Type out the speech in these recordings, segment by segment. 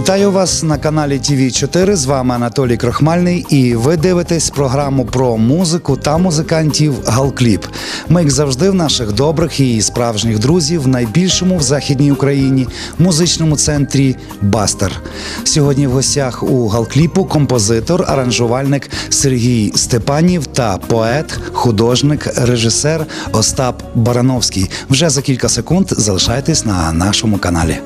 Вітаю вас на каналі tv 4 З вами Анатолій Крохмальний, і ви дивитесь програму про музику та музикантів Галкліп. Ми, як завжди, в наших добрих і справжніх друзів в найбільшому в західній Україні музичному центрі Бастер. Сьогодні в гостях у Галкліпу композитор, аранжувальник Сергій Степанів та поет, художник, режисер Остап Барановський. Вже за кілька секунд залишайтесь на нашому каналі.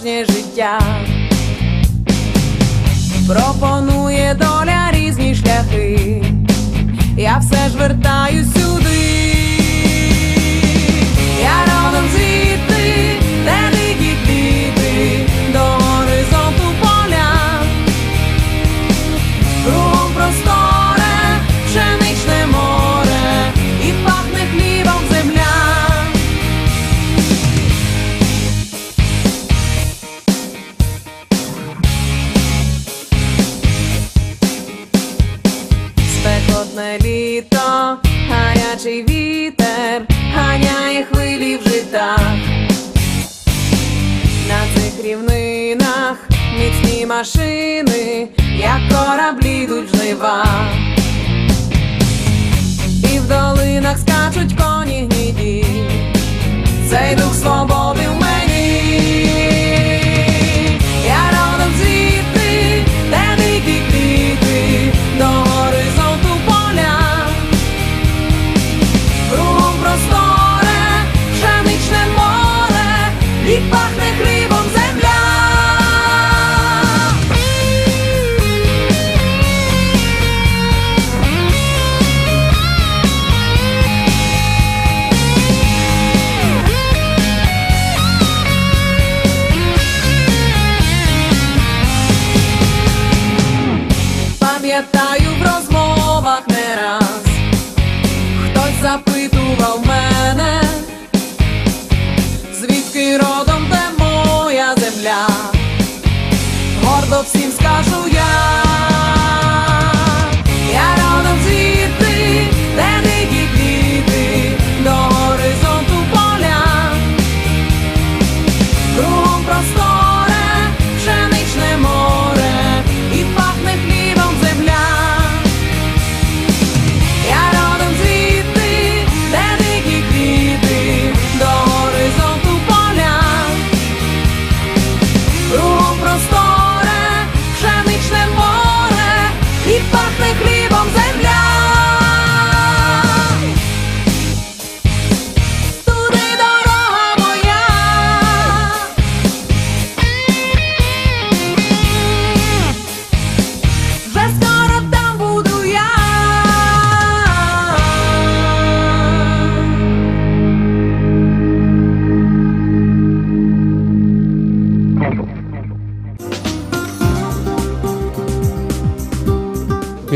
Справжнє життя. Пропонує доля різні шляхи, я все ж вертаюсь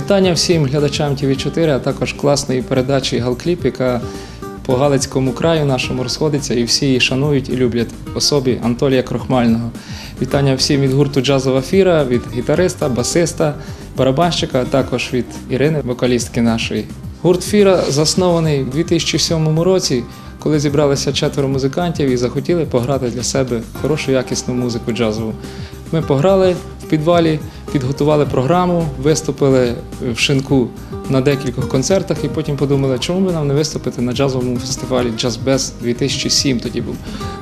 Вітання всім глядачам тв 4 а також класної передачі Галкліп, яка по Галицькому краю нашому розходиться, і всі її шанують і люблять особі Анатолія Крохмального. Вітання всім від гурту Джазова фіра, від гітариста, басиста, барабанщика, а також від Ірини, вокалістки нашої. Гурт Фіра заснований у 2007 році, коли зібралися четверо музикантів і захотіли пограти для себе хорошу якісну музику джазову. Ми пограли в підвалі, підготували програму, виступили в шинку на декількох концертах і потім подумали, чому би нам не виступити на джазовому фестивалі Jazz Best 2007 тоді був.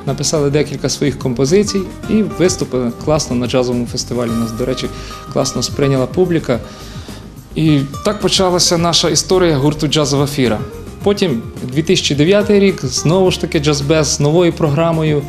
Написали декілька своїх композицій і виступили класно на джазовому фестивалі. Нас, до речі, класно сприйняла публіка. І так почалася наша історія гурту Джазова фіра. Потім 2009 рік, знову ж таки, джазбез з новою програмою.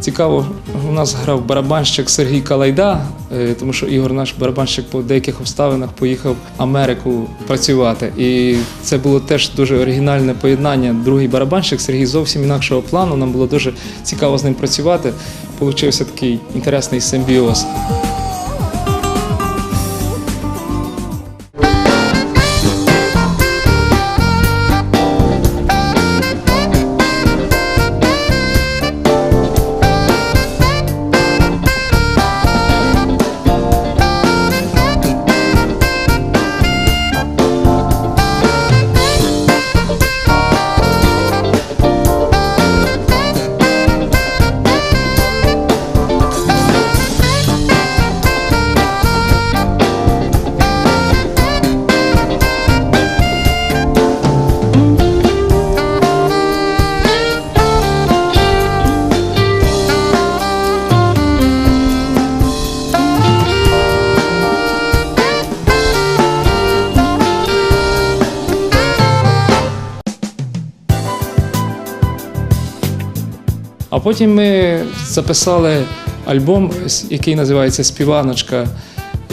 Цікаво, у нас грав барабанщик Сергій Калайда, е, тому що Ігор, наш барабанщик, по деяких обставинах поїхав в Америку працювати. І це було теж дуже оригінальне поєднання. Другий барабанщик Сергій зовсім інакшого плану. Нам було дуже цікаво з ним працювати. Получився такий інтересний симбіоз. Потім ми записали альбом, який називається Співаночка,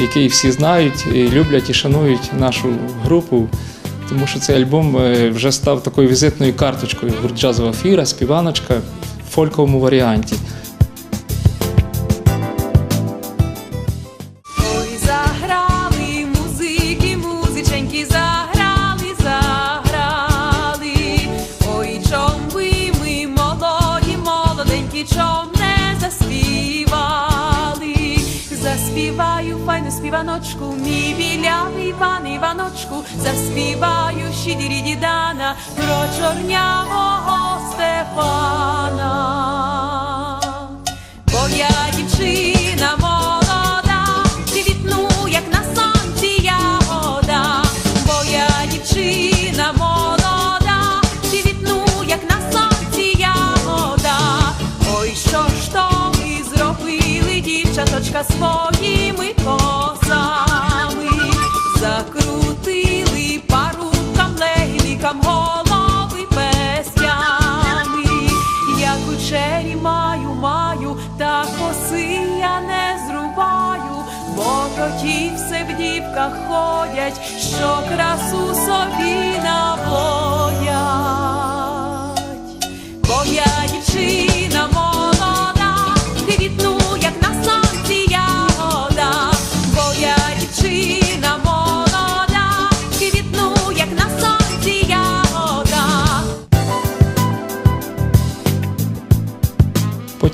який всі знають і люблять і шанують нашу групу. Тому що цей альбом е, вже став такою візитною карточкою гурт джазова фіра, співаночка в фольковому варіанті. Співаночку, мій білявий Іван Іваночку, заспіваю дідана про чорнявого Степана. Бо я дівчина молода, цвітну, як на сонці ягода, бо я дівчина молода, цвітну, як на сонці ягода. Ой, що ж то ви зробили, дівчаточка, своїми song.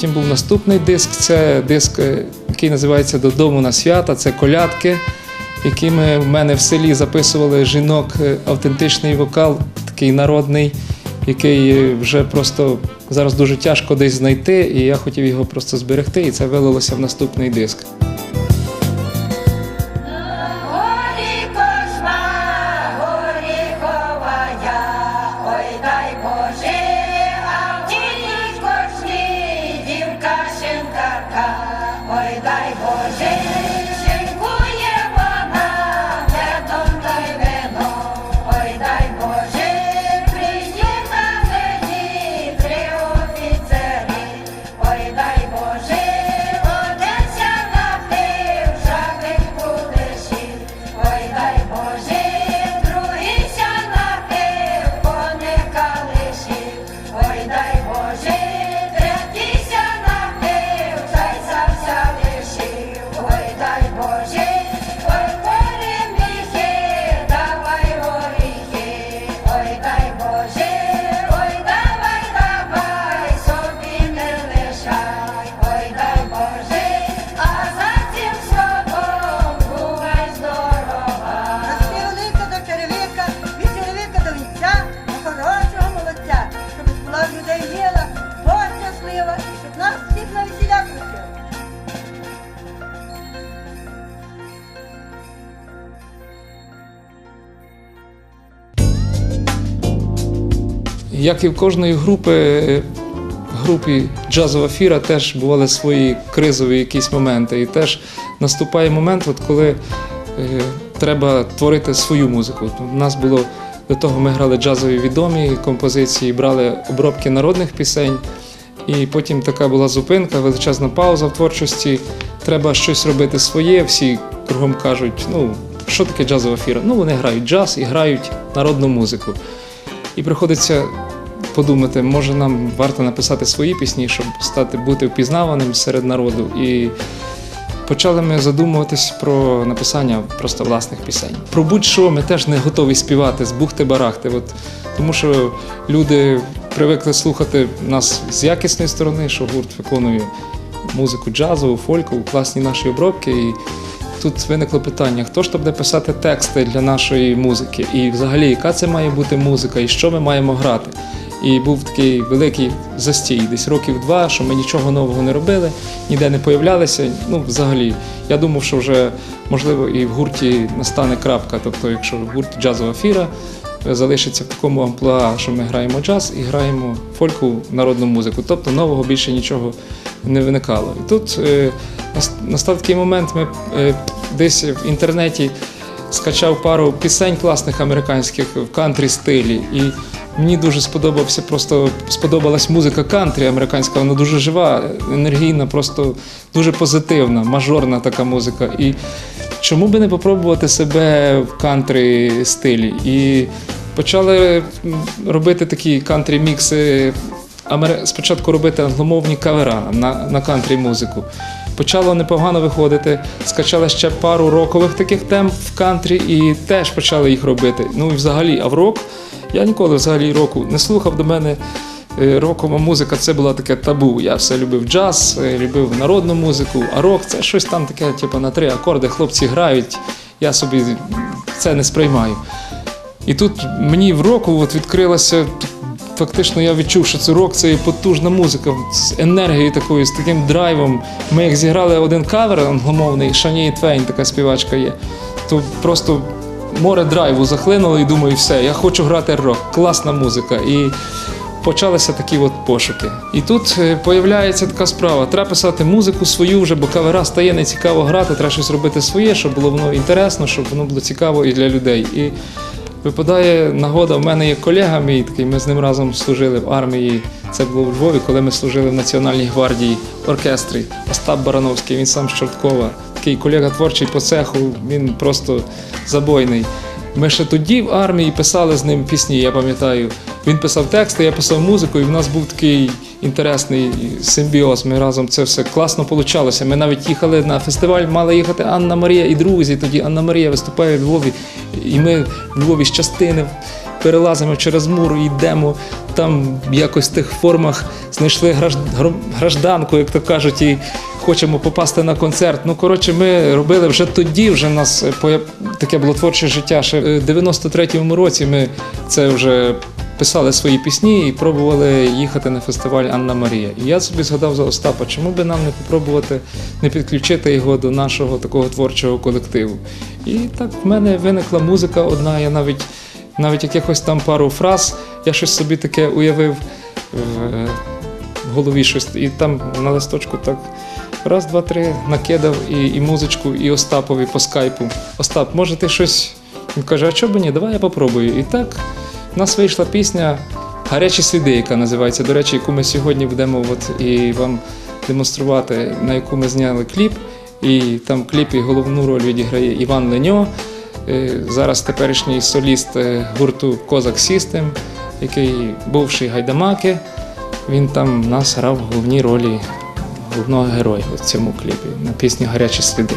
Потім був наступний диск. Це диск, е, який називається Додому на свята. Це колядки, які ми в мене в селі записували жінок, е, автентичний вокал, такий народний, який е, вже просто зараз дуже тяжко десь знайти. І я хотів його просто зберегти, і це вилилося в наступний диск. Як і в кожної групи, е, групі джазова фіра теж бували свої кризові якісь моменти. І теж наступає момент, от коли е, треба творити свою музику. У нас було до того ми грали джазові відомі композиції, брали обробки народних пісень. І потім така була зупинка, величезна пауза в творчості. Треба щось робити своє. Всі кругом кажуть, ну що таке джазова фіра? Ну вони грають джаз і грають народну музику. І приходиться подумати, може нам варто написати свої пісні, щоб стати бути впізнаваним серед народу. І почали ми задумуватись про написання просто власних пісень. Про будь-що ми теж не готові співати з бухти-барахти. От, тому що люди привикли слухати нас з якісної сторони, що гурт виконує музику джазову, фолькову, класні наші обробки. І тут виникло питання: хто ж то буде писати тексти для нашої музики? І взагалі, яка це має бути музика, і що ми маємо грати? І був такий великий застій, десь років два, що ми нічого нового не робили, ніде не появлялися. Ну, взагалі, я думав, що вже можливо і в гурті настане крапка. Тобто, якщо гурт джазова фіра е, залишиться в такому амплуа, що ми граємо джаз і граємо фольку народну музику. Тобто нового більше нічого не виникало. І тут е, настав такий момент, ми е, десь в інтернеті скачав пару пісень класних американських в кантрі стилі. І мені дуже сподобався, просто сподобалась музика кантрі американська, вона дуже жива, енергійна, просто дуже позитивна, мажорна така музика. І чому би не попробувати себе в кантрі стилі? І почали робити такі кантрі мікси. Спочатку робити англомовні кавера на, на кантрі музику. Почало непогано виходити. Скачали ще пару рокових таких тем в кантрі і теж почали їх робити. Ну і взагалі, а в рок я ніколи взагалі року не слухав до мене. е, Рокова музика це була таке табу. Я все любив джаз, е, любив народну музику, а рок це щось там таке, типу на три акорди хлопці грають. Я собі це не сприймаю. І тут мені в року от відкрилася. Фактично я відчув, що це рок це потужна музика з енергією такою, з таким драйвом. Ми як зіграли один кавер англомовний, Шані Твейн, така співачка є, то просто море драйву захлинуло і думаю, все, я хочу грати рок, класна музика. І почалися такі от пошуки. І тут е, появляється така справа: треба писати музику свою вже, бо кавера стає нецікаво грати, треба щось робити своє, щоб було воно інтересно, щоб воно було цікаво і для людей. І Випадає нагода, в мене є колега мій такий, ми з ним разом служили в армії. Це було у Львові, коли ми служили в Національній гвардії оркестрі. Остап Барановський, він сам з Чорткова. Такий колега творчий по цеху, він просто забойний. Ми ще тоді в армії писали з ним пісні, я пам'ятаю. Він писав тексти, я писав музику, і в нас був такий інтересний симбіоз. Ми разом це все класно получалося. Ми навіть їхали на фестиваль, мала їхати Анна Марія і друзі. Тоді Анна Марія виступає в Львові. І ми в Львові з частини перелазимо через мур йдемо. Там якось в тих формах знайшли гражданку, як то кажуть, і хочемо попасти на концерт. Ну, коротше, ми робили вже тоді, вже в нас е, таке було творче життя. Ще в 93-му році ми це вже писали свої пісні і пробували їхати на фестиваль Анна Марія. І я собі згадав за Остапа, чому би нам не попробувати не підключити його до нашого такого творчого колективу. І так в мене виникла музика одна, я навіть навіть якихось там пару фраз, я щось собі таке уявив в, голові щось. І там на листочку так раз, два, три накидав і, і музичку, і Остапові по скайпу. Остап, може ти щось. Він каже, а чого б ні, давай я попробую. І так в нас вийшла пісня Гарячі сліди, яка називається, до речі, яку ми сьогодні будемо от, і вам демонструвати, на яку ми зняли кліп. І там в кліпі головну роль відіграє Іван Леньо, зараз теперішній соліст е, гурту Козак Сістем, який бувший гайдамаки. Він там нас грав в головній ролі головного героя в цьому кліпі на пісні Гарячі сліди.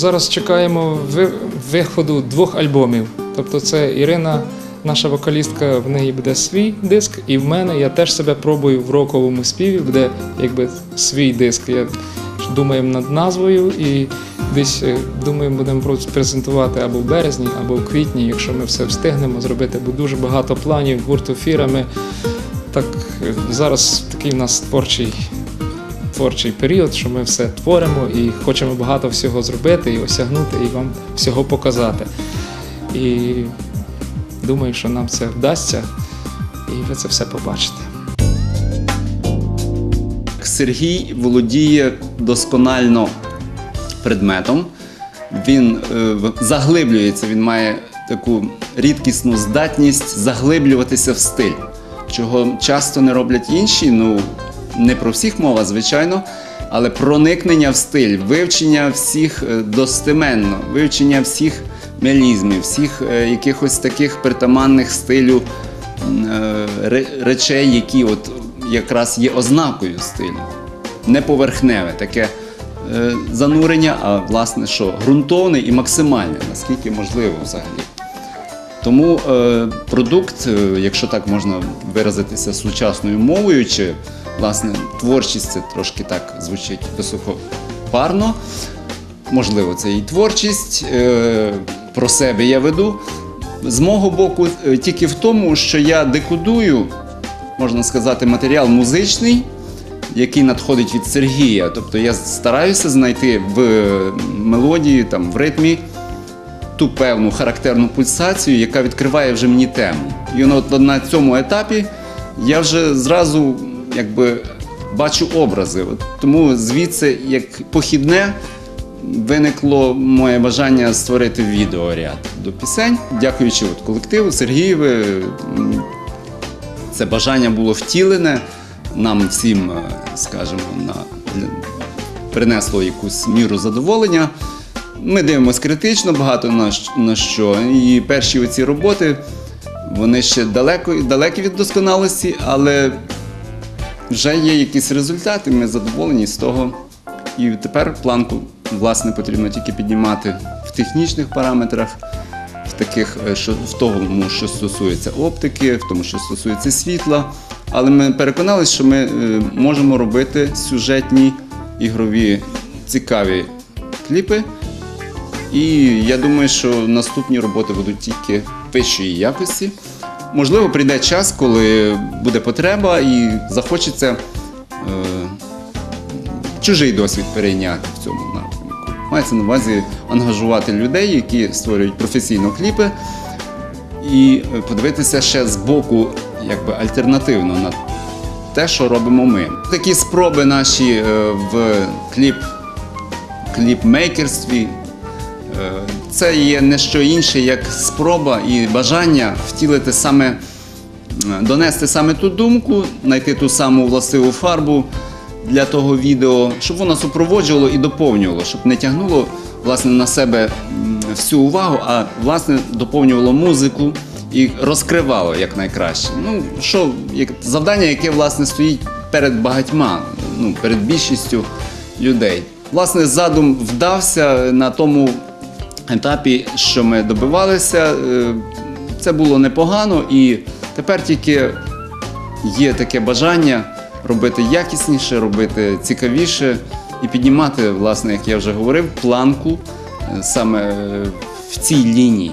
Зараз чекаємо виходу двох альбомів. Тобто це Ірина, наша вокалістка, в неї буде свій диск, і в мене я теж себе пробую в роковому співі, буде якби свій диск. Я думаємо над назвою і десь е, думаємо, будемо презентувати або в березні, або в квітні, якщо ми все встигнемо зробити, бо дуже багато планів гурту фірами. Так е, зараз такий в нас творчий творчий період, що ми все творимо і хочемо багато всього зробити і осягнути, і вам всього показати. І думаю, що нам це вдасться, і ви це все побачите. Сергій володіє досконально предметом. Він е, заглиблюється, він має таку рідкісну здатність заглиблюватися в стиль, чого часто не роблять інші. Ну, не про всіх мова, звичайно, але проникнення в стиль, вивчення всіх е, достеменно, вивчення всіх мелізмів, всіх е, якихось таких притаманних стилю е, ре- речей, які от якраз є ознакою стилю. Не поверхневе, таке занурення, а власне що ґрунтовне і максимальне, наскільки можливо взагалі. Тому продукт, якщо так можна виразитися сучасною мовою, чи власне творчість це трошки так звучить високопарно. Можливо, це і творчість. Е, про себе я веду. З мого боку, е, тільки в тому, що я декодую, можна сказати, матеріал музичний, який надходить від Сергія. Тобто я стараюся знайти в мелодії, там, в ритмі ту певну характерну пульсацію, яка відкриває вже мені тему. І на цьому етапі я вже зразу якби бачу образи. От тому звідси, як похідне, виникло моє бажання створити відеоряд до пісень. Дякуючи от колективу Сергієві, це бажання було втілене. Нам всім, е, скажімо, на, принесло якусь міру задоволення. Ми дивимося критично багато на, на що. І перші оці роботи вони ще далеко, далекі від досконалості, але вже є якісь результати, ми задоволені з того. І тепер планку власне потрібно тільки піднімати в технічних параметрах, в таких, е, що в тому, що стосується оптики, в тому, що стосується світла. Але ми переконалися, що ми е, можемо робити сюжетні ігрові цікаві кліпи. І я думаю, що наступні роботи будуть тільки вищої якості. Можливо, прийде час, коли буде потреба і захочеться е, чужий досвід перейняти в цьому напрямку. Мається на увазі ангажувати людей, які створюють професійно кліпи, і е, подивитися ще з боку, якби альтернативно на те, що робимо ми. Такі спроби наші е, в кліп, кліпмейкерстві. Це є не що інше, як спроба і бажання втілити саме, донести саме ту думку, знайти ту саму властиву фарбу для того відео, щоб воно супроводжувало і доповнювало, щоб не тягнуло власне на себе всю увагу, а власне доповнювало музику і розкривало якнайкраще. Ну, що, як, завдання, яке власне стоїть перед багатьма, ну, перед більшістю людей. Власне, задум вдався на тому етапі, що ми добивалися. Е, Це було непогано, і тепер тільки є таке бажання робити якісніше, робити цікавіше і піднімати, власне, як я вже говорив, планку е, саме е, в цій лінії.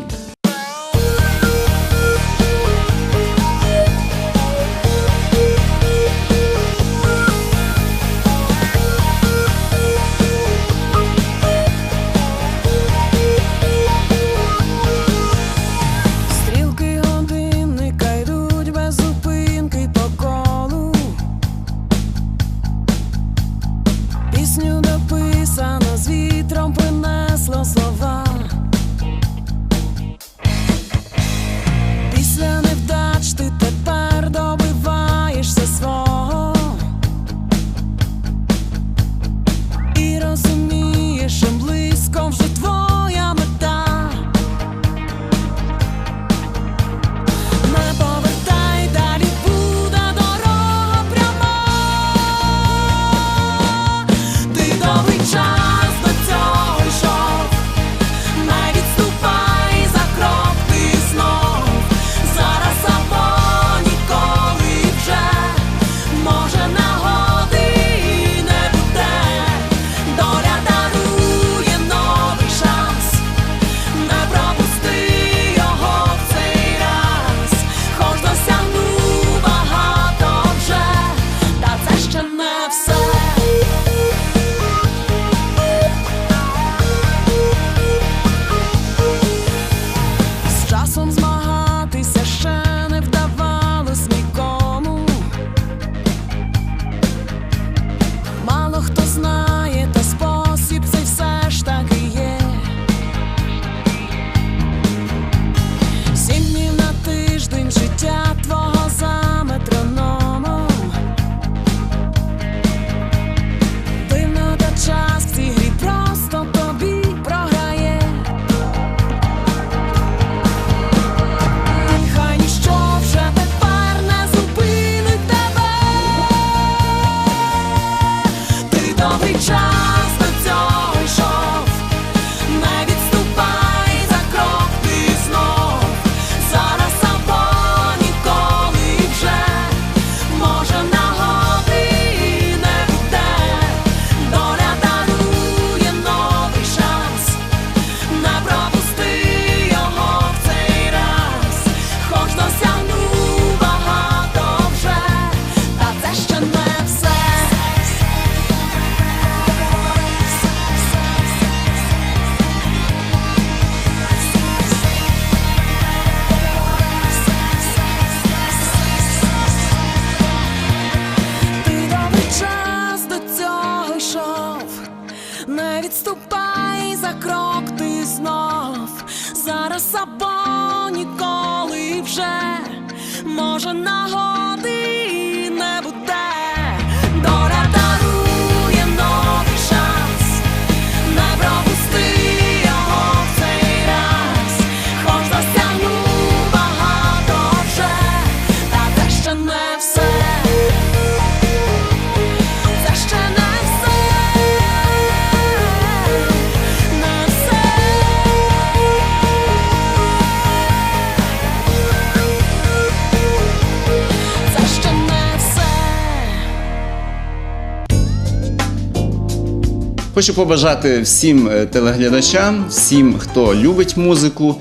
Хочу побажати всім е, телеглядачам, всім, хто любить музику,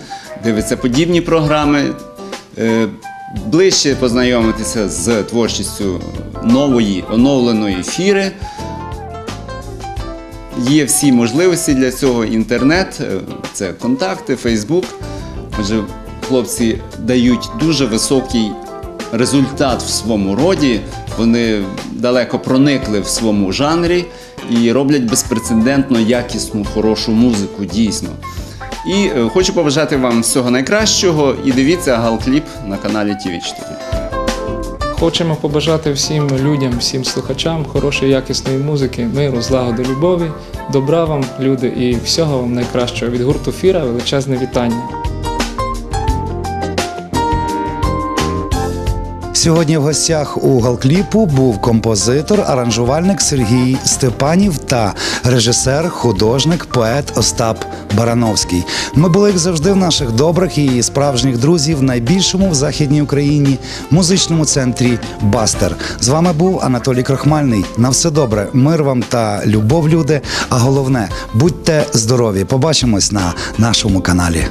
дивиться подібні програми, е, ближче познайомитися з творчістю нової оновленої фіри. Є всі можливості для цього. Інтернет, е, це контакти, Фейсбук. Отже, хлопці дають дуже високий результат в своєму роді. Вони далеко проникли в своєму жанрі і роблять безпрецедентно якісну, хорошу музику, дійсно. І е, хочу побажати вам всього найкращого і дивіться галкліп на каналі TV4. Хочемо побажати всім людям, всім слухачам хорошої якісної музики, миру, злагоди, любові, добра вам, люди, і всього вам найкращого. Від гурту Фіра величезне вітання. Сьогодні в гостях у Галкліпу був композитор, аранжувальник Сергій Степанів та режисер, художник, поет Остап Барановський. Ми були, як завжди, в наших добрих і справжніх друзів в найбільшому в західній Україні музичному центрі Бастер. З вами був Анатолій Крохмальний. На все добре, мир вам та любов, люди. А головне, будьте здорові. Побачимось на нашому каналі.